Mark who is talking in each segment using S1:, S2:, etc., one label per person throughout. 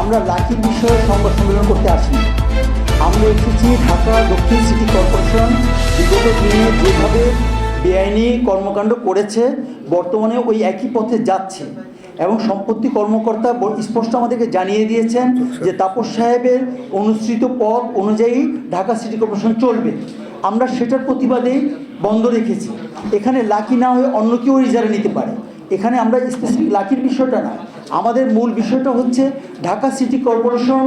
S1: আমরা লাকি বিষয়ে সংবাদ সম্মেলন করতে আসি আমরা এসেছি ঢাকা দক্ষিণ সিটি কর্পোরেশন বিগত দিনে যেভাবে বেআইনি কর্মকাণ্ড করেছে বর্তমানে ওই একই পথে যাচ্ছে। এবং সম্পত্তি কর্মকর্তা স্পষ্ট আমাদেরকে জানিয়ে দিয়েছেন যে তাপস সাহেবের অনুসৃত পথ অনুযায়ী ঢাকা সিটি কর্পোরেশন চলবে। আমরা সেটার প্রতিবাদেই বন্ধ রেখেছি। এখানে লাকি না হয়ে অন্য কেউ রিজার্ভ নিতে পারে। এখানে আমরা স্পেসিফিক লাকির বিষয়টা না। আমাদের মূল বিষয়টা হচ্ছে ঢাকা সিটি কর্পোরেশন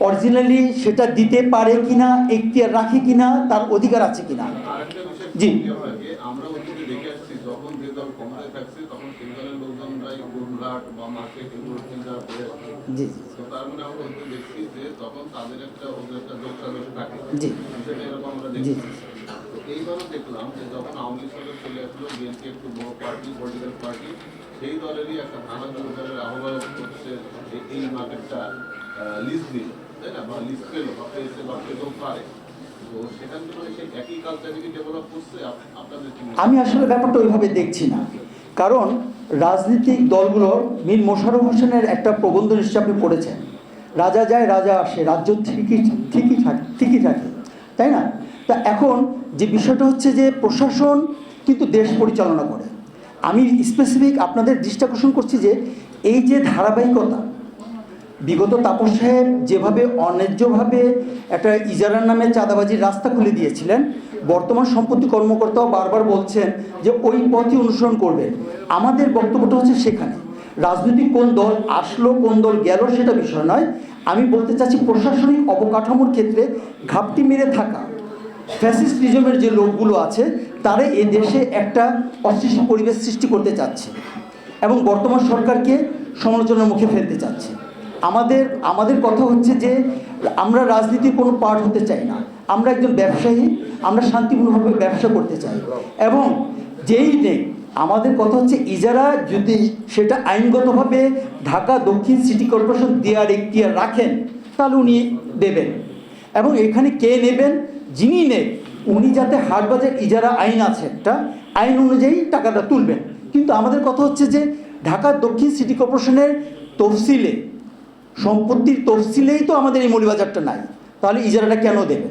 S1: অরিজিনালি সেটা দিতে পারে কিনা এখতিয়ার রাখে কিনা তার অধিকার আছে কিনা। জি। জি।
S2: তখন তাদের একটা ওদের একটা যোগ সাজস থাকে।
S1: জি।
S2: বিষয়টা এরকম আমরা তো এইবারও দেখলাম যে যখন আওয়ামী লীগ সরকার চলে আসলো বিএনপি একটু বড় পার্টি পলিটিক্যাল পার্টি সেই দলেরই একটা থানা জনতারের আহ্বায়ক হচ্ছে যে এই মার্কেটটা লিজ দিল তাই না? বা লিজ পেল বা পেয়েছে বা পেতেও পারে। মানে?
S1: আমি আসলে ব্যাপারটা ওইভাবে দেখছি না। কারণ রাজনৈতিক দলগুলোর মীর মোশাররফ হোসেনের একটা প্রবন্ধ নিশ্চয় আপনি পড়েছেন। রাজা যায়, রাজা আসে, রাজ্য ঠিকই ঠিকই থাকে ঠিকই থাকে, তাই না? তা এখন যে বিষয়টা হচ্ছে যে প্রশাসন কিন্তু দেশ পরিচালনা করে। আমি স্পেসিফিক আপনাদের দৃষ্টি আকর্ষণ করছি যে এই যে ধারাবাহিকতা, বিগত তাপস সাহেব যেভাবে অন্যায্যভাবে একটা ইজারার নামে চাঁদাবাজির রাস্তা খুলে দিয়েছিলেন, বর্তমান সম্পত্তি কর্মকর্তাও বারবার বলছেন যে ওই পথই অনুসরণ করবেন। আমাদের বক্তব্যটা হচ্ছে সেখানে। রাজনৈতিক কোন দল আসলো, কোন দল গেল সেটা বিষয় নয়। আমি বলতে চাচ্ছি প্রশাসনিক অবকাঠামোর ক্ষেত্রে ঘাপটি মেরে থাকা ফ্যাসিস্টিজমের যে লোকগুলো আছে, তারা এ দেশে একটা অস্থিতিশীল পরিবেশ সৃষ্টি করতে চাচ্ছে এবং বর্তমান সরকারকে সমালোচনার মুখে ফেলতে চাচ্ছে। আমাদের আমাদের কথা হচ্ছে যে আমরা রাজনীতির কোনো পার্ট হতে চাই না। আমরা একজন ব্যবসায়ী, আমরা শান্তিপূর্ণভাবে ব্যবসা করতে চাই এবং যেই নেই আমাদের কথা হচ্ছে ইজারা যদি সেটা আইনগতভাবে ঢাকা দক্ষিণ সিটি কর্পোরেশন দেওয়ার এখতিয়ার রাখেন, তাহলে উনি দেবেন। এবং এখানে কে নেবেন? যিনি নেন, উনি যাতে হাটবাজার ইজারা আইন আছে, একটা আইন অনুযায়ী টাকাটা তুলবেন। কিন্তু আমাদের কথা হচ্ছে যে ঢাকা দক্ষিণ সিটি কর্পোরেশনের তফসিলে, সম্পত্তির তফসিলেই তো আমাদের এই মৌলিবাজারটা নাই। তাহলে ইজারাটা কেন দেবেন?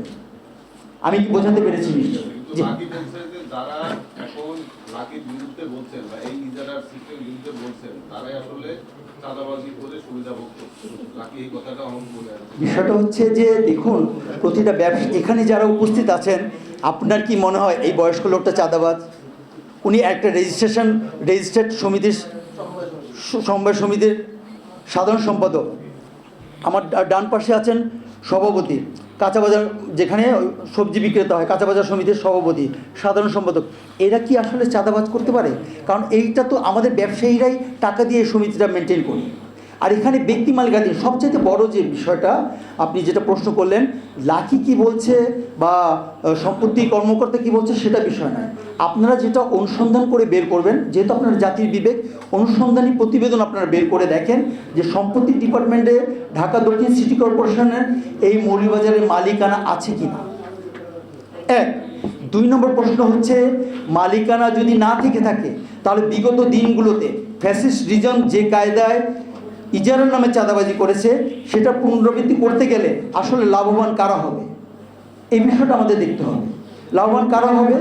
S1: আমি কি বোঝাতে পেরেছি জি
S2: লাকি বলছে যে যারা এখন লাকির বিরুদ্ধে বলছেন বা এই ইজারার বিরুদ্ধে বলছেন, তারাই আসলে
S1: বিষয়টা হচ্ছে যে, দেখুন, প্রতিটা ব্যবসা, এখানে যারা উপস্থিত আছেন, আপনার কি মনে হয় এই বয়স্ক লোকটা চাঁদাবাজ? উনি একটা রেজিস্ট্রেশন রেজিস্টার্ড সমিতির সমবায় সমিতির সাধারণ সম্পাদক। আমার ডান পাশে আছেন সভাপতি। কাঁচা বাজার যেখানে সবজি বিক্রেতা হয় কাঁচা বাজার সমিতির সভাপতি, সাধারণ সম্পাদক, এরা কি আসলে চাঁদাবাজ করতে পারে? কারণ এইটা তো আমাদের ব্যবসায়ীরাই টাকা দিয়ে সমিতিটা মেনটেন করি। আর এখানে ব্যক্তি মালিকাধীন সবচেয়ে বড় যে বিষয়টা, আপনি যেটা প্রশ্ন করলেন লাকি কি বলছে বা সম্পত্তি কর্মকর্তা কি বলছে সেটা বিষয় নয়। আপনারা যেটা অনুসন্ধান করে বের করবেন, যেহেতু আপনার জাতির বিবেক, অনুসন্ধানী প্রতিবেদন আপনারা বের করে দেখেন যে সম্পত্তি ডিপার্টমেন্টে ঢাকা দক্ষিণ সিটি কর্পোরেশনের এই মৌলবাজারের মালিকানা আছে কি না এক, দুই নম্বর প্রশ্ন হচ্ছে, মালিকানা যদি না থেকে থাকে, তাহলে বিগত দিনগুলোতে ফ্যাসিস্ট রিজন যে কায়দায় ইজারার নামে চাঁদাবাজি করেছে, সেটা পুনরাবৃত্তি করতে গেলে আসলে লাভবান কারা হবে? এই বিষয়টা আমাদের দেখতে হবে। লাভবান কারা হবে?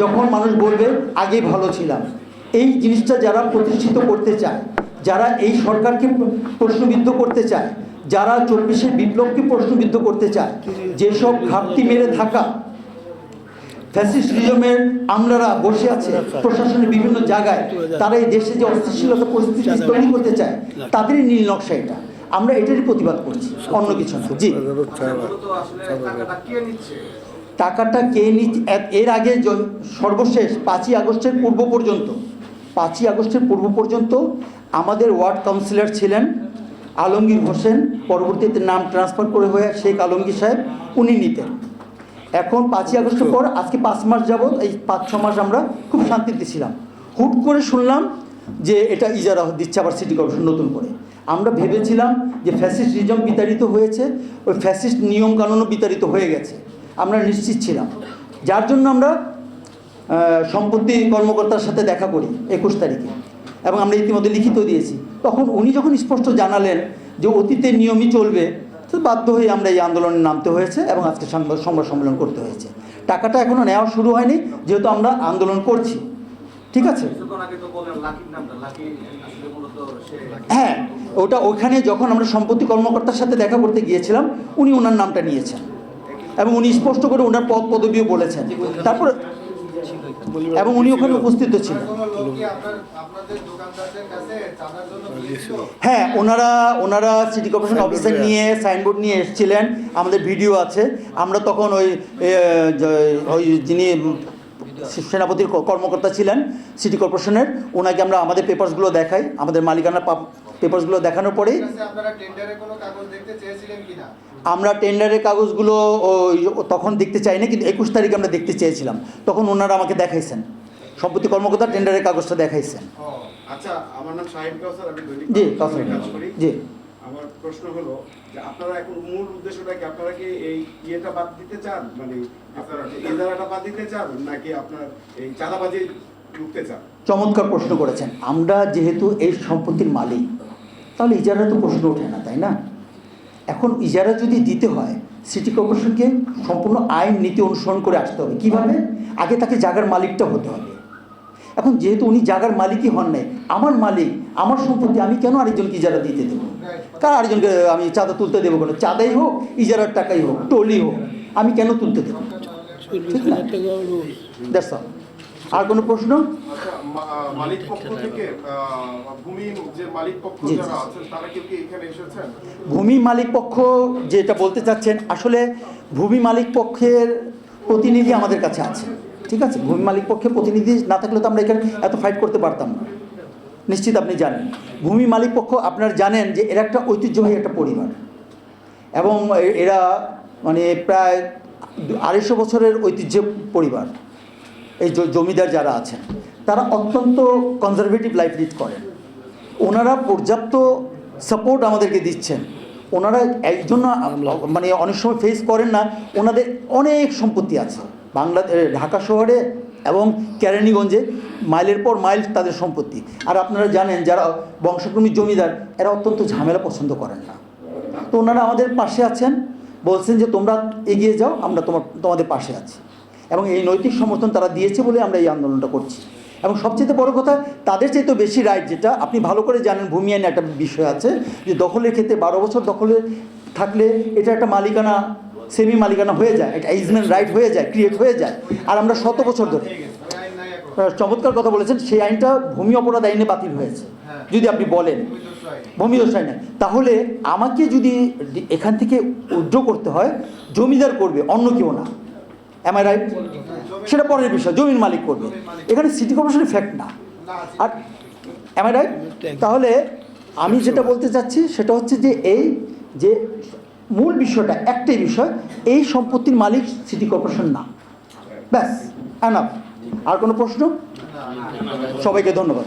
S1: যখন মানুষ বলবে আগেই ভালো ছিলাম। এই জিনিসটা যারা প্রতিষ্ঠিত করতে চায়, যারা এই সরকারকে প্রশ্নবিদ্ধ করতে চায়, যারা চব্বিশের বিপ্লবকে প্রশ্নবিদ্ধ করতে চায়, যেসব ঘাটতি মেরে থাকা ফ্যাসিস্টিজমের আমলারা বসে আছে প্রশাসনের বিভিন্ন জায়গায়। তারা এই দেশে যে অস্থিতিশীলতা পরিস্থিতি তৈরি করতে চায় তাদেরই নীল নকশা এটা। আমরা এটারই প্রতিবাদ করছি অন্য কিছু না। জি।
S3: টাকাটা কে নিচ্ছে?
S1: এর আগে সর্বশেষ পাঁচই আগস্টের পূর্ব পর্যন্ত পাঁচই আগস্টের পূর্ব পর্যন্ত আমাদের ওয়ার্ড কাউন্সিলর ছিলেন আলমগীর হোসেন। পরবর্তীতে নাম ট্রান্সফার করে হয়ে শেখ আলমগীর সাহেব উনি নিতেন। এখন পাঁচই আগস্টের পর আজকে পাঁচ মাস যাবৎ এই পাঁচ ছ মাস আমরা খুব শান্তিতে ছিলাম। হুট করে শুনলাম যে এটা ইজারা দিচ্ছে আবার সিটি কর্পোরেশন নতুন করে। আমরা ভেবেছিলাম যে ফ্যাসিস্ট রিজম বিতাড়িত হয়েছে ওই ফ্যাসিস্ট নিয়ম কানুনও বিতাড়িত হয়ে গেছে। আমরা নিশ্চিত ছিলাম। যার জন্য আমরা সম্পত্তি কর্মকর্তার সাথে দেখা করি একুশ তারিখে। এবং আমরা ইতিমধ্যে লিখিত দিয়েছি। তখন উনি যখন স্পষ্ট জানালেন যে অতীতের নিয়মই চলবে তো বাধ্য হয়ে আমরা এই আন্দোলনে নামতে হয়েছে এবং আজকে সংবাদ সংবাদ সম্মেলন করতে হয়েছে। টাকাটা এখনও নেওয়া শুরু হয়নি যেহেতু আমরা আন্দোলন করছি। ঠিক আছে? হ্যাঁ ওটা ওখানে যখন আমরা সম্পত্তি কর্মকর্তার সাথে দেখা করতে গিয়েছিলাম উনি ওনার নামটা নিয়েছেন। এবং উনি স্পষ্ট করে ওনার পদ পদবিও বলেছেন। তারপর এবং উনি ওখানে উপস্থিত ছিলেন।
S3: কোনো লোক কি আপনার আপনাদের দোকানদারদের কাছে চাঁদার জন্য গিয়েছিল
S1: হ্যাঁ ওনারা ওনারা সিটি কর্পোরেশন অফিসার নিয়ে সাইনবোর্ড নিয়ে এসেছিলেন। আমাদের ভিডিও আছে। আমরা তখন ওই ওই যিনি সেনাপতির কর্মকর্তা ছিলেন সিটি কর্পোরেশনের ওনাকে আমরা আমাদের পেপারসগুলো দেখাই। আমাদের মালিকানা পেপারসগুলো দেখানোর
S3: কিনা
S1: আমরা টেন্ডারের কাগজগুলো তখন দেখতে চাইনি কিন্তু একুশ তারিখে আমরা দেখতে চেয়েছিলাম। তখন ওনারা আমাকে দেখাইছেন। সম্পত্তি কর্মকর্তা টেন্ডারের কাগজটা দেখাইছেন।
S4: আচ্ছা আমার নাম
S1: জি জি।
S4: আমার প্রশ্ন হলো যে আপনারা এখন মূল উদ্দেশ্যটা কি আপনারা কি এই ইয়েটা বাদ দিতে চান? মানে আপনারা বাদ দিতে চান নাকি আপনার এই চাঁদাবাজি ঢুকতে চান?
S1: চমৎকার প্রশ্ন করেছেন। আমরা যেহেতু এই সম্পত্তির মালিক তাহলে ইজারা তো প্রশ্ন ওঠে না তাই না? এখন ইজারা যদি দিতে হয় সিটি কর্পোরেশনকে সম্পূর্ণ আইন নীতি অনুসরণ করে আসতে হবে। কীভাবে? আগে তাকে জাগার মালিকটা হতে হবে। এখন যেহেতু উনি জাগার মালিকই হন নাই আমার মালিক আমার সম্পত্তি আমি কেন আরেকজনকে ইজারা দিতে দেবো? কার আরেকজনকে আমি চাঁদা তুলতে দেবো কেন? চাঁদাই হোক ইজারার টাকাই হোক টলি হোক আমি কেন তুলতে দেবো? ঠিক না That's আর কোনো প্রশ্ন?
S5: মালিক পক্ষ থেকে ভূমির যে মালিক পক্ষ। যারা আছেন তারা কেউ কি এখানে এসেছেন?
S1: ভূমি মালিক পক্ষ যেটা বলতে চাচ্ছেন আসলে ভূমি মালিক পক্ষের প্রতিনিধি আমাদের কাছে আছে ঠিক আছে? ভূমি মালিক পক্ষের প্রতিনিধি না থাকলে তো আমরা এখানে এত ফাইট করতে পারতাম না। নিশ্চিত আপনি জানেন। ভূমি মালিক পক্ষ আপনারা জানেন যে এরা একটা ঐতিহ্যবাহী একটা পরিবার। এবং এরা মানে প্রায় আড়াইশো বছরের ঐতিহ্য পরিবার। এই জমিদার যারা আছেন। তারা অত্যন্ত কনজারভেটিভ লাইফ লিড করেন। ওনারা পর্যাপ্ত সাপোর্ট আমাদেরকে দিচ্ছেন। ওনারা এই জন্য মানে অনেক সময় ফেস করেন না, ওনাদের অনেক সম্পত্তি আছে। বাংলা ঢাকা শহরে এবং কেরানীগঞ্জে মাইলের পর মাইল তাদের সম্পত্তি। আর আপনারা জানেন যারা বংশক্রমী জমিদার, এরা অত্যন্ত ঝামেলা পছন্দ করেন না। তো ওনারা আমাদের পাশে আছেন, বলছেন যে তোমরা এগিয়ে যাও, আমরা তোমার, তোমাদের পাশে আছি। এবং এই নৈতিক সমর্থন তারা দিয়েছে বলে আমরা এই আন্দোলনটা করছি। এবং সবচেয়ে বড় কথা, তাদের চাইতে বেশি রাইট যেটা আপনি ভালো করে জানেন, ভূমি আইনে একটা বিষয় আছে, যে দখলের ক্ষেত্রে বারো বছর দখলে থাকলে এটা একটা মালিকানা সেমি মালিকানা হয়ে যায়, এটা ইজমেন্ট রাইট হয়ে যায় ক্রিয়েট হয়ে যায়। আর আমরা শত বছর ধরে
S3: আইন
S1: চমৎকার কথা বলেছেন, সেই আইনটা ভূমি অপরাধ আইনে বাতিল হয়েছে, যদি আপনি বলেন।
S3: ভূমিদস্যু আইন।
S1: ভূমিদশাই না তাহলে আমাকে যদি এখান থেকে উদ্র করতে হয়, জমিদার করবে, অন্য কেউ না। এম আই রাইট সেটা পরের বিষয়, জমির মালিক করবে। এখানে সিটি কর্পোরেশনের ফ্যাক্ট না। আর এম আই রাইট তাহলে আমি যেটা বলতে চাচ্ছি, সেটা হচ্ছে যে এই যে মূল বিষয়টা, একটাই বিষয়, এই সম্পত্তির মালিক সিটি কর্পোরেশন না। ব্যাস অ্যানাফ আর কোনো প্রশ্ন? সবাইকে ধন্যবাদ।